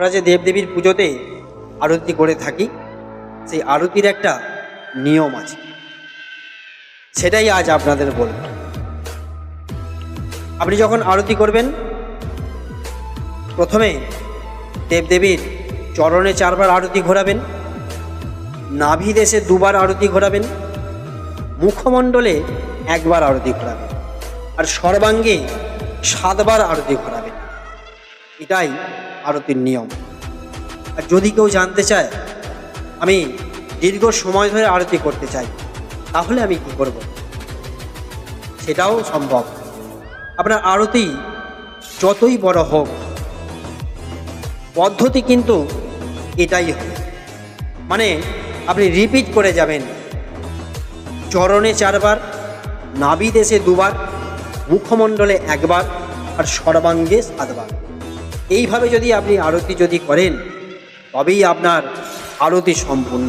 আমরা যে দেবদেবীর পুজোতে আরতি করে থাকি, সেই আরতির একটা নিয়ম আছে। সেটাই আজ আপনাদের বলব। আপনি যখন আরতি করবেন, প্রথমে দেবদেবীর চরণে চারবার আরতি ঘোরাবেন, নাভি দেশে দুবার আরতি ঘোরাবেন, মুখমণ্ডলে একবার আরতি ঘোরাবেন, আর সর্বাঙ্গে সাতবার আরতি ঘোরাবেন। এটাই আরতির নিয়ম। আর যদি কেউ জানতে চায়, আমি দীর্ঘ সময় ধরে আরতি করতে চাই, তাহলে আমি কি করব? সেটাও সম্ভব। আপনার আরতি যতই বড় হোক, পদ্ধতি কিন্তু এটাই হবে মানে আপনি রিপিট করে যাবেন। চরণে চারবার নাভি দেশে দুবার, মুখমণ্ডলে একবার, আর সর্বাঙ্গে সাতবার। এইভাবে যদি আপনি আরতি যদি করেন তবেই আপনার আরতি সম্পূর্ণ